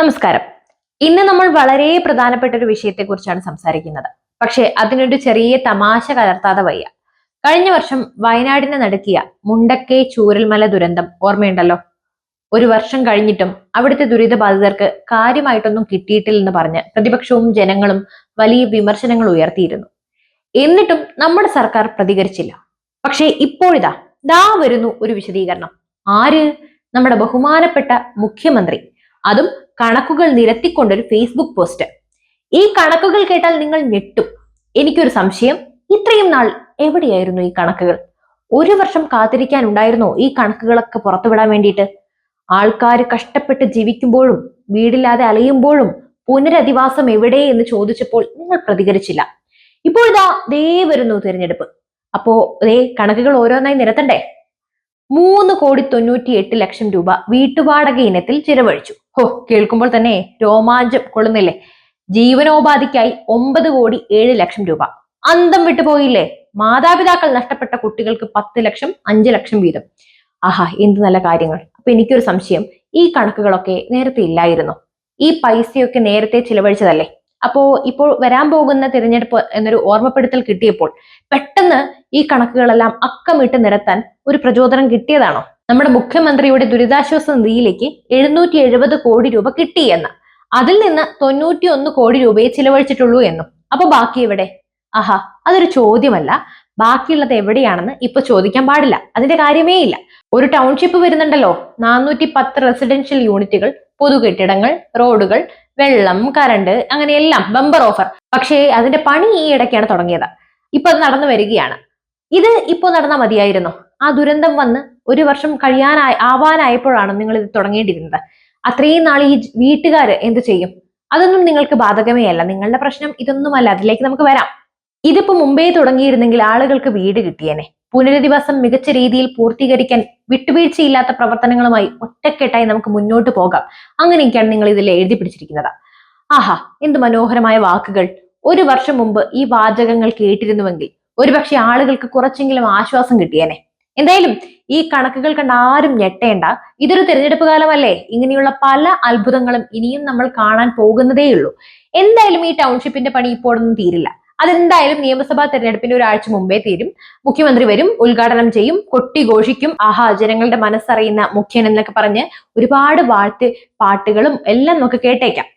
നമസ്കാരം. ഇന്ന് നമ്മൾ വളരെ പ്രധാനപ്പെട്ട ഒരു വിഷയത്തെക്കുറിച്ചാണ് സംസാരിക്കുന്നത്. പക്ഷെ അതിനൊരു ചെറിയ തമാശ കലർത്താതെ വയ്യ. കഴിഞ്ഞ വർഷം വയനാടിനെ നടുക്കിയ മുണ്ടക്കേ ചൂരൽമല ദുരന്തം ഓർമ്മയുണ്ടല്ലോ? ഒരു വർഷം കഴിഞ്ഞിട്ടും അവിടുത്തെ ദുരിതബാധിതർക്ക് കാര്യമായിട്ടൊന്നും കിട്ടിയിട്ടില്ലെന്ന് പറഞ്ഞ് പ്രതിപക്ഷവും ജനങ്ങളും വലിയ വിമർശനങ്ങൾ ഉയർത്തിയിരുന്നു. എന്നിട്ടും നമ്മുടെ സർക്കാർ പ്രതികരിച്ചില്ല. പക്ഷേ ഇപ്പോഴിതാ ദാ വരുന്നു ഒരു വിശദീകരണം. ആര്? നമ്മുടെ ബഹുമാനപ്പെട്ട മുഖ്യമന്ത്രി. അതും കണക്കുകൾ നിരത്തിക്കൊണ്ടൊരു ഫേസ്ബുക്ക് പോസ്റ്റ് ഈ കണക്കുകൾ കേട്ടാൽ നിങ്ങൾ ഞെട്ടും. എനിക്കൊരു സംശയം ഇത്രയും നാൾ എവിടെയായിരുന്നു ഈ കണക്കുകൾ? ഒരു വർഷം കാത്തിരിക്കാൻ ഉണ്ടായിരുന്നോ ഈ കണക്കുകളൊക്കെ പുറത്തുവിടാൻ വേണ്ടിയിട്ട്? ആൾക്കാർ കഷ്ടപ്പെട്ട് ജീവിക്കുമ്പോഴും വീടില്ലാതെ അലയുമ്പോഴും പുനരധിവാസം എവിടെ എന്ന് ചോദിച്ചപ്പോൾ നിങ്ങൾ പ്രതികരിച്ചില്ല. ഇപ്പോൾ ഇതാ ദേ വരുന്നു തിരഞ്ഞെടുപ്പ്. അപ്പോ ദേ കണക്കുകൾ ഓരോന്നായി നിരത്തണ്ടേ? മൂന്ന് കോടി തൊണ്ണൂറ്റി എട്ട് ലക്ഷം രൂപ വീട്ടുവാടക ഇനത്തിൽ ചിലവഴിച്ചു. ഹോ കേൾക്കുമ്പോൾ തന്നെ രോമാഞ്ചം കൊള്ളുന്നില്ലേ? ജീവനോപാധിക്കായി ഒമ്പത് കോടി ഏഴ് ലക്ഷം രൂപ. അന്തം വിട്ടുപോയില്ലേ മാതാപിതാക്കൾ നഷ്ടപ്പെട്ട കുട്ടികൾക്ക് പത്ത് ലക്ഷം അഞ്ച് ലക്ഷം വീതം. ആഹാ എന്ത് നല്ല കാര്യങ്ങൾ. അപ്പൊ എനിക്കൊരു സംശയം. ഈ കണക്കുകളൊക്കെ നേരത്തെ ഇല്ലായിരുന്നു? ഈ പൈസയൊക്കെ നേരത്തെ ചിലവഴിച്ചതല്ലേ? അപ്പോ ഇപ്പോൾ വരാൻ പോകുന്ന തിരഞ്ഞെടുപ്പ് എന്നൊരു ഓർമ്മപ്പെടുത്തൽ കിട്ടിയപ്പോൾ പെട്ടെന്ന് ഈ കണക്കുകളെല്ലാം അക്കമിട്ട് നിരത്താൻ ഒരു പ്രചോദനം കിട്ടിയതാണോ? നമ്മുടെ മുഖ്യമന്ത്രിയുടെ ദുരിതാശ്വാസ നിധിയിലേക്ക് എഴുന്നൂറ്റി എഴുപത് കോടി രൂപ കിട്ടി എന്ന്. അതിൽ നിന്ന് തൊണ്ണൂറ്റി ഒന്ന് കോടി രൂപയെ ചിലവഴിച്ചിട്ടുള്ളൂ എന്നും. അപ്പൊ ബാക്കി എവിടെ? ആഹാ അതൊരു ചോദ്യമല്ല. ബാക്കിയുള്ളത് എവിടെയാണെന്ന് ഇപ്പൊ ചോദിക്കാൻ പാടില്ല. അതിന്റെ കാര്യമേ ഇല്ല. ഒരു ടൗൺഷിപ്പ് വരുന്നുണ്ടല്ലോ. നാനൂറ്റി പത്ത് റെസിഡൻഷ്യൽ യൂണിറ്റുകൾ പൊതു കെട്ടിടങ്ങൾ റോഡുകൾ വെള്ളം കറണ്ട് അങ്ങനെയെല്ലാം ബമ്പർ ഓഫർ പക്ഷേ അതിന്റെ പണി ഈ ഇടയ്ക്കാണ് തുടങ്ങിയത്. ഇപ്പൊ അത് നടന്നു വരികയാണ്. ഇത് ഇപ്പോ നടന്നാൽ മതിയായിരുന്നു? ആ ദുരന്തം വന്ന് ഒരു വർഷം കഴിയാനായി ആവാനായപ്പോഴാണ് നിങ്ങൾ ഇത് തുടങ്ങേണ്ടിയിരുന്നത്. അത്രയും നാൾ ഈ വീട്ടുകാർ എന്ത് ചെയ്യും? അതൊന്നും നിങ്ങൾക്ക് ബാധകമേ അല്ല. നിങ്ങളുടെ പ്രശ്നം ഇതൊന്നുമല്ല. അതിലേക്ക് നമുക്ക് വരാം. ഇതിപ്പോ മുമ്പേ തുടങ്ങിയിരുന്നെങ്കിൽ ആളുകൾക്ക് വീട് കിട്ടിയേനെ. പുനരധിവാസം മികച്ച രീതിയിൽ പൂർത്തീകരിക്കാൻ വിട്ടുവീഴ്ചയില്ലാത്ത പ്രവർത്തനങ്ങളുമായി ഒറ്റക്കെട്ടായി നമുക്ക് മുന്നോട്ട് പോകാം. അങ്ങനെയൊക്കെയാണ് നിങ്ങൾ ഇതിൽ എഴുതി പിടിച്ചിരിക്കുന്നത്. ആഹാ എന്ത് മനോഹരമായ വാക്കുകൾ. ഒരു വർഷം മുമ്പ് ഈ വാചകങ്ങൾ കേട്ടിരുന്നുവെങ്കിൽ ഒരുപക്ഷെ ആളുകൾക്ക് കുറച്ചെങ്കിലും ആശ്വാസം കിട്ടിയേനെ. എന്തായാലും ഈ കണക്കുകൾ കണ്ട് ആരും ഞെട്ടേണ്ട. ഇതൊരു തിരഞ്ഞെടുപ്പ് കാലമല്ലേ? ഇങ്ങനെയുള്ള പല അത്ഭുതങ്ങളും ഇനിയും നമ്മൾ കാണാൻ പോകുന്നതേയുള്ളൂ. എന്തായാലും ഈ ടൗൺഷിപ്പിന്റെ പണി ഇപ്പോഴൊന്നും തീരില്ല. അതെന്തായാലും നിയമസഭാ തെരഞ്ഞെടുപ്പിന്റെ ഒരാഴ്ച മുമ്പേ തീരും. മുഖ്യമന്ത്രി വരും ഉദ്ഘാടനം ചെയ്യും കൊട്ടി ഘോഷിക്കും ആഹാ ജനങ്ങളുടെ മനസ്സറിയുന്ന മുഖ്യൻ എന്നൊക്കെ പറഞ്ഞ് ഒരുപാട് വാഴ്ത്ത് പാട്ടുകളും എല്ലാം നമുക്ക് കേട്ടേക്കാം.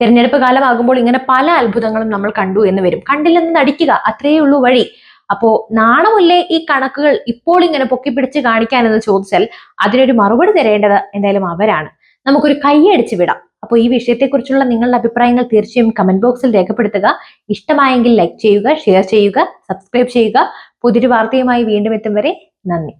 തെരഞ്ഞെടുപ്പ് കാലമാകുമ്പോൾ ഇങ്ങനെ പല അത്ഭുതങ്ങളും നമ്മൾ കണ്ടു എന്ന് വരും. കണ്ടില്ലെന്ന് നടിക്കുക അത്രയേ ഉള്ളൂ വഴി. അപ്പോ നാണമല്ലേ ഈ കണക്കുകൾ ഇപ്പോൾ ഇങ്ങനെ പൊക്കിപ്പിടിച്ച് കാണിക്കാനെന്ന് ചോദിച്ചാൽ അതിനൊരു മറുപടി തരേണ്ടത് എന്തായാലും അവരാണ്. നമുക്കൊരു കൈയടിച്ച് വിടാം. അപ്പോൾ ഈ വിഷയത്തെക്കുറിച്ചുള്ള നിങ്ങളുടെ അഭിപ്രായങ്ങൾ തീർച്ചയായും കമന്റ് ബോക്സിൽ രേഖപ്പെടുത്തുക. ഇഷ്ടമായെങ്കിൽ ലൈക്ക് ചെയ്യുക ഷെയർ ചെയ്യുക സബ്സ്ക്രൈബ് ചെയ്യുക. പുതിയൊരു വാർത്തയുമായി വീണ്ടും എത്തും വരെ നന്ദി.